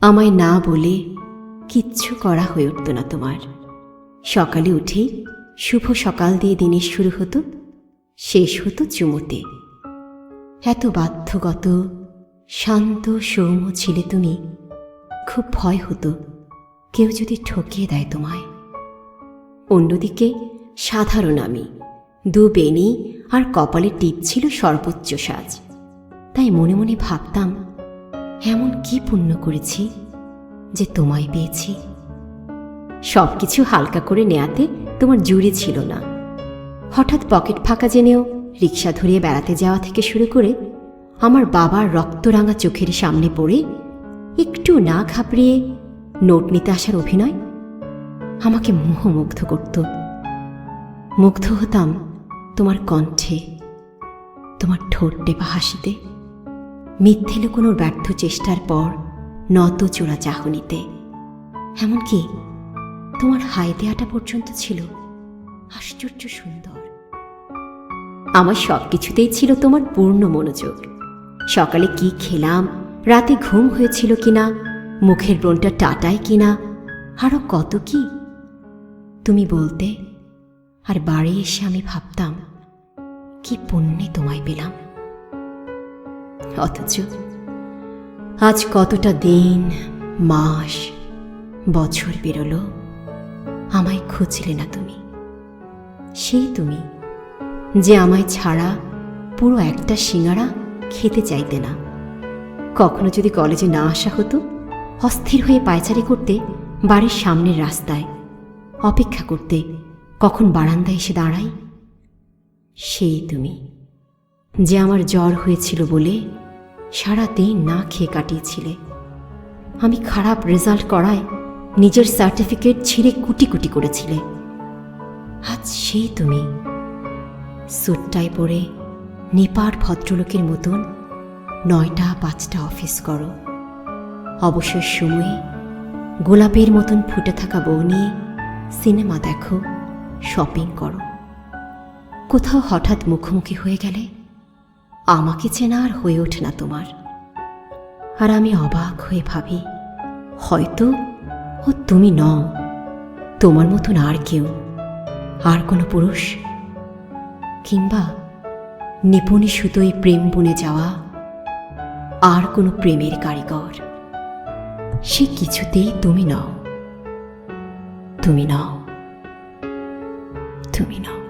আমায় না বলে কিচ্ছু করা হয়ে উঠত না তোমার। সকালে উঠেই শুভ সকাল দিয়ে দিনের শুরু হতো, শেষ হতো চুমুতে। এত বাধ্যগত, শান্ত, সৌম্য ছিলে তুমি, খুব ভয় হতো কেউ যদি ঠকিয়ে দেয় তোমায়। অন্যদিকে সাধারণ আমি, দু বেনি আর কপালে টিপ ছিল সর্বোচ্চ সাজ। তাই মনে মনে ভাবতাম এমন কি পুণ্য করেছি যে তোমায় পেয়েছি? সব কিছু হালকা করে নেয়াতে তোমার জুড়ি ছিল না। হঠাৎ পকেট ফাঁকা জেনেও রিক্সা ধরিয়ে বেড়াতে যাওয়া থেকে শুরু করে আমার বাবার রক্তরাঙা চোখের সামনে পড়ে একটু না ঘাবড়িয়ে নোট নিতে আসার অভিনয় আমাকে মোহমুগ্ধ করত। মুগ্ধ হতাম তোমার কণ্ঠে, তোমার ঠোঁট টেপা হাসিতে। মিথ্যে লুকোনোর ব্যর্থ চেষ্টার পর নত চোরা চাহনিতে। এমনকি তোমার হাই দেয়াটা পর্যন্ত ছিল আশ্চর্য সুন্দর। আমার সব কিছুতেই ছিল তোমার পূর্ণ মনোযোগ। সকালে কি খেলাম, রাতে ঘুম হয়েছিল কিনা, মুখের ব্রণটা টাটায় কিনা আরও কত কি? তুমি বলতে, আর বাড়ি এসে আমি ভাবতাম, কি পুণ্যে তোমায় পেলাম। অথচ আজ কতটা দিন, মাস, বছর বেরোলো আমায় খুঁজলে না তুমি। সেই তুমি যে আমায় ছাড়া পুরো একটা সিঙাড়া খেতে চাইতে না। কখনো যদি কলেজে না আসা হতো, অস্থির হয়ে পায়চারি করতে বাড়ির সামনের রাস্তায়, অপেক্ষা করতে কখন বারান্দায় এসে দাঁড়াই, সেই তুমি। যে আমার জ্বর হয়েছিল বলে সারা দিন না খেয়ে কাটিয়েছিলে। আমি খারাপ রেজাল্ট করায় নিজের সার্টিফিকেট ছিঁড়ে কুটি কুটি করেছিলে। আজ সেই তুমি। সুটটায় পরে নেপার ভদ্রলোকের মতন নয়টা পাঁচটা অফিস করো। অবসর সময়ে গোলাপের মতন ফুটে থাকা বউ নিয়ে সিনেমা দেখো, শপিং করো। কোথাও হঠাৎ মুখোমুখি হয়ে গেলে আমাকে চেনা আর হয়ে ওঠে না তোমার। আর আমি অবাক হয়ে ভাবি, হয়তো ও তুমি নও, তোমার মতন আর কেউ, আর কোনো পুরুষ। কিংবা নিপুণী সুতোয় প্রেম বনে যাওয়া আর কোনো প্রেমের কারিগর। সে কিছুতেই তুমি নও তুমি নও তুমি নও।